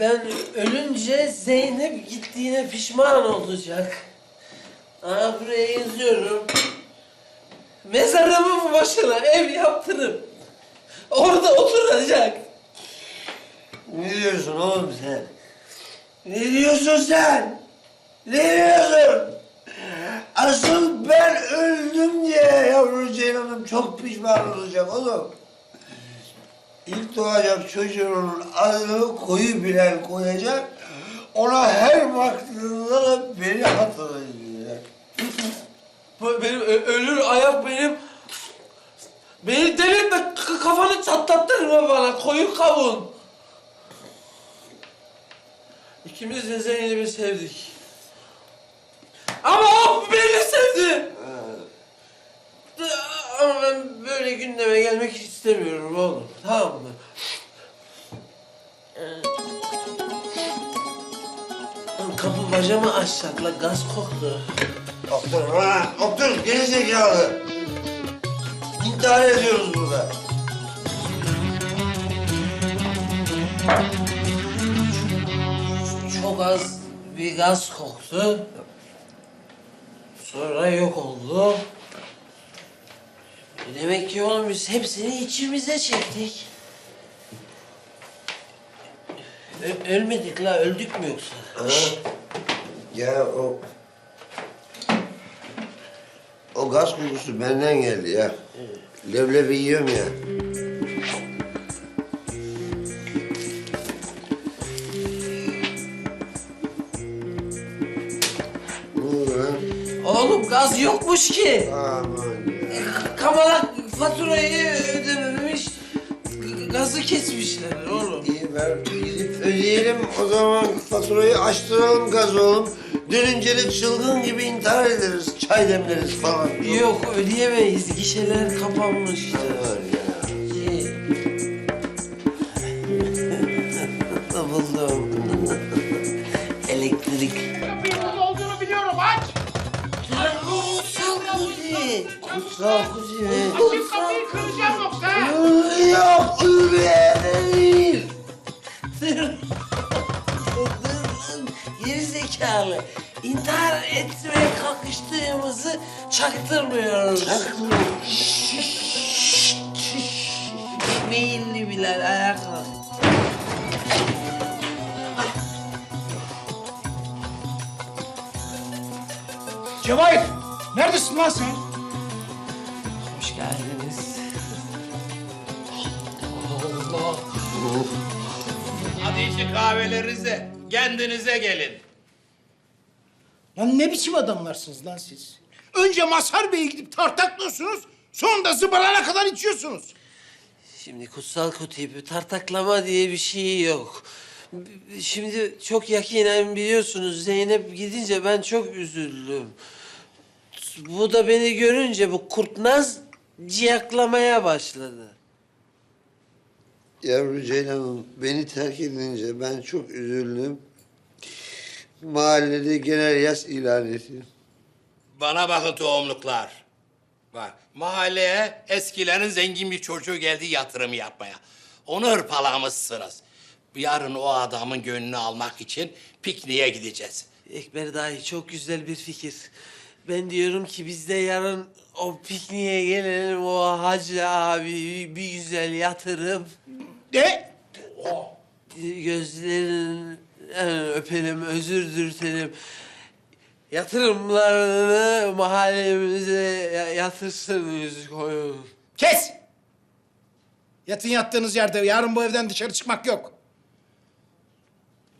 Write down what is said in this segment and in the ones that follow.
ben ölünce Zeynep gittiğine pişman olacak. Aa buraya yazıyorum. Mezarımın başına ev yaptırıp orada oturacak. Ne diyorsun oğlum sen? Ne diyorsun sen? Ne diyorsun? Asıl ben öldüm diye yavru Ceylan'ım çok pişman olacak oğlum. İlk doğacak çocuğunun adını koyu bilen koyacak. Ona her baktığında da beni hatırlayacak. Bu benim ölür ayak benim. Beni delirtme k- kafanı çatlattırma bana koyu kavun. İkimiz de Zeynep'i sevdik. Ama o beni sevdi. Ama ben böyle gündeme gelmek istemiyorum oğlum. Tamam mı? Kapı bacamı açacaklar, gaz koktu. Otur lan, otur gerizekalı. İntihar ediyoruz burada. Çok az bir gaz koktu. Sonra yok oldu. Demek ki oğlum biz hepsini içimize çektik. Ö- ölmedik la, öldük mü yoksa? Ha? Ya o... O gaz kokusu benden geldi ya. Leblebi yiyorum ya. Ne oldu lan? Oğlum gaz yokmuş ki. Aman ya. Kamalak faturayı ödememiş, gazı kesmişler oğlum. İyi ver, gidip ödeyelim o zaman faturayı açtıralım gaz oğlum. Dönünce de çılgın gibi intihar ederiz, çay demleriz falan. Yok ödeyemeyiz, gişeler kapanmış. Aman kuzi mi? Açıp kapıyı kıracağım yoksa. Yok değil. Geri zekalı. İntihar etmeye kalkıştığımızı çaktırmıyoruz. Meyilli Bilal ayağa kalk. Cevahir neredesin lan sen? Hadi içi kahvelerinizi. Kendinize gelin. Lan ne biçim adamlarsınız lan siz? Önce Mazhar Bey'e gidip tartaklıyorsunuz. Sonra da zıbarana kadar içiyorsunuz. Şimdi kutsal kutip tartaklama diye bir şey yok. B- Şimdi çok yakinen biliyorsunuz Zeynep gidince ben çok üzüldüm. Bu da beni görünce bu kurnaz ciyaklamaya başladı. Yavru Ceylan'ım beni terk edince ben çok üzüldüm. Mahallede genel yas ilan ettim. Bana bakın tohumluklar. Bak mahalleye eskilerin zengin bir çocuğu geldi yatırım yapmaya. Onu hırpalamışsınız. Yarın o adamın gönlünü almak için pikniğe gideceğiz. Ekber dahi çok güzel bir fikir. Ben diyorum ki biz de yarın o pikniğe gelelim o hacı abi bir güzel yatırıp De gözlerini öpelim, özür dürtelim. Yatırımlarını mahallemize ya- yatırsın yüzü koyun. kes. Yatın yattığınız yerde yarın bu evden dışarı çıkmak yok.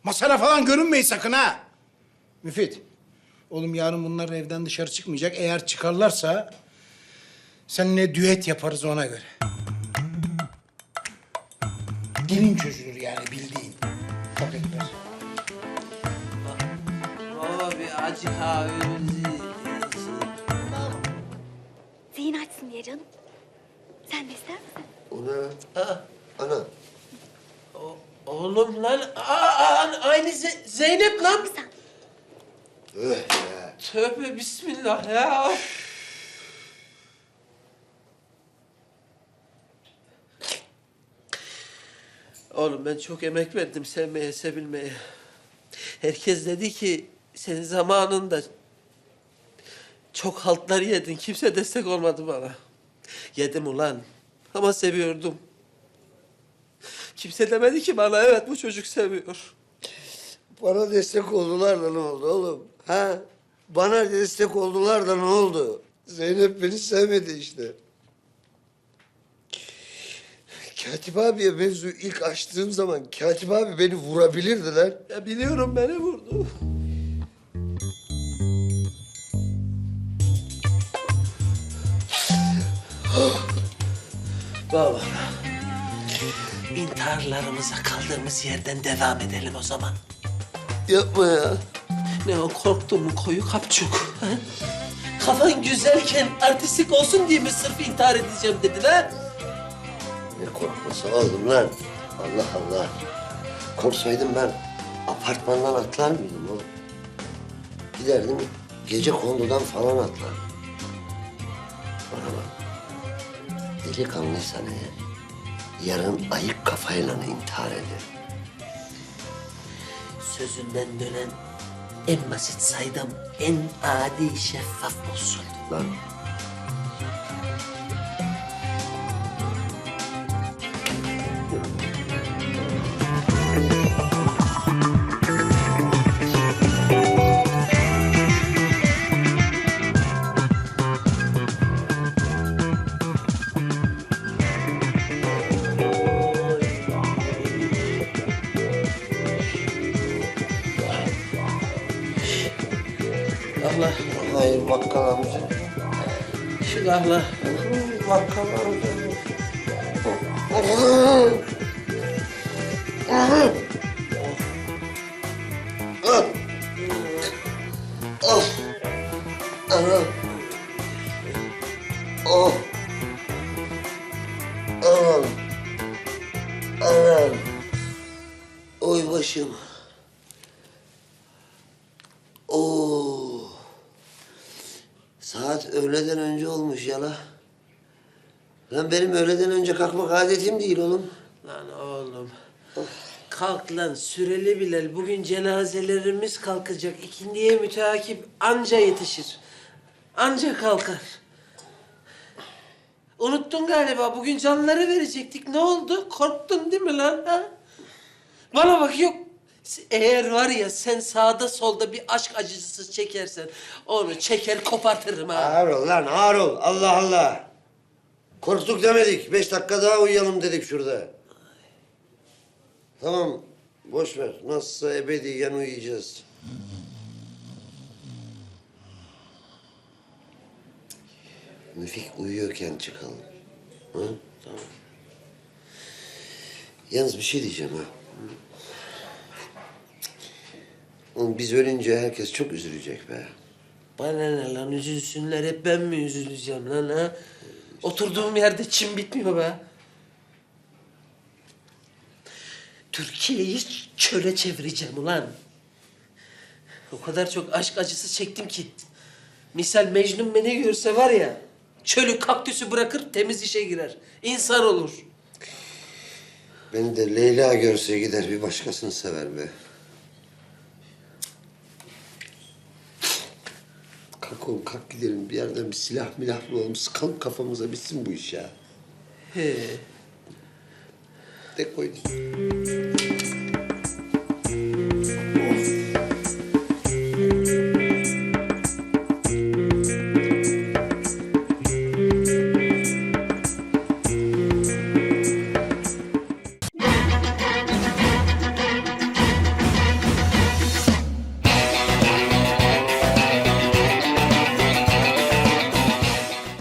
Masana falan görünmeyin sakın ha. Müfit. Oğlum yarın bunlar evden dışarı çıkmayacak. Eğer çıkarlarsa seninle düet yaparız ona göre. Dilin çözülür yani bildiğin. Bak Ekber. Baba bir acı kahvemizi Zihin açsın diye canım. Sen de ister misin? Ona, Ha, ana. o- Oğlum lan, aa, aa, aynı Ze- Zeynep lan. Sen. Öh ya. Tövbe bismillah ya. Oğlum ben çok emek verdim sevmeye, sevilmeye. Herkes dedi ki senin zamanında çok haltlar yedin. Kimse destek olmadı bana. Yedim ulan. Ama seviyordum. Kimse demedi ki bana evet bu çocuk seviyor. Bana destek oldular da ne oldu oğlum? Ha? Bana destek oldular da ne oldu? Zeynep beni sevmedi işte. Katip abiye mevzu ilk açtığım zaman Katip abi beni vurabilirdi lan. Ya biliyorum beni vurdu. Baba. İntiharlarımıza kaldığımız yerden devam edelim o zaman. Yapma ya. Ne o korktun mu koyu kapçuk? ha? Kafan güzelken artistik olsun diye mi sırf intihar edeceğim dedin ha? Ne korkması oğlum lan? Allah Allah. Korksaydım ben apartmandan atlar mıydım oğlum? Giderdim gece kondudan falan atlardım. Bana bak. Delikanlıysan eğer yarın ayık kafayla intihar eder. Sözünden dönen en basit saydam, en adi şeffaf olsun. Lan hayır bakkal amca. Öğleden önce olmuş yala. Lan benim öğleden önce kalkmak adetim değil oğlum. Lan oğlum. Kalk lan süreli Bilal. Bugün cenazelerimiz kalkacak. İkindiye müteakip anca yetişir. Anca kalkar. Unuttun galiba. Bugün canları verecektik. Ne oldu? Korktun değil mi lan? Ha? Bana bak yok. Eğer var ya sen sağda solda bir aşk acısı çekersen onu çeker kopartırım ha. Ağır ol lan ağır ol. Allah Allah. Korktuk demedik. Beş dakika daha uyuyalım dedik şurada. Tamam. Boş ver. Nasılsa ebediyen uyuyacağız. Müfik uyuyorken çıkalım. Hı? Tamam. Yalnız bir şey diyeceğim ha. Oğlum biz ölünce herkes çok üzülecek be. Bana ne lan üzülsünler hep ben mi üzüleceğim lan ha? Oturduğum yerde çim bitmiyor be. Türkiye'yi çöle çevireceğim ulan. O kadar çok aşk acısı çektim ki. Misal Mecnun beni görse var ya, çölü kaktüsü bırakır temiz işe girer. İnsan olur. Beni de Leyla görse gider bir başkasını sever be. Kalk oğlum kalk gidelim bir yerden bir silah milah bulalım sıkalım kafamıza bitsin bu iş ya. He. De koyduk.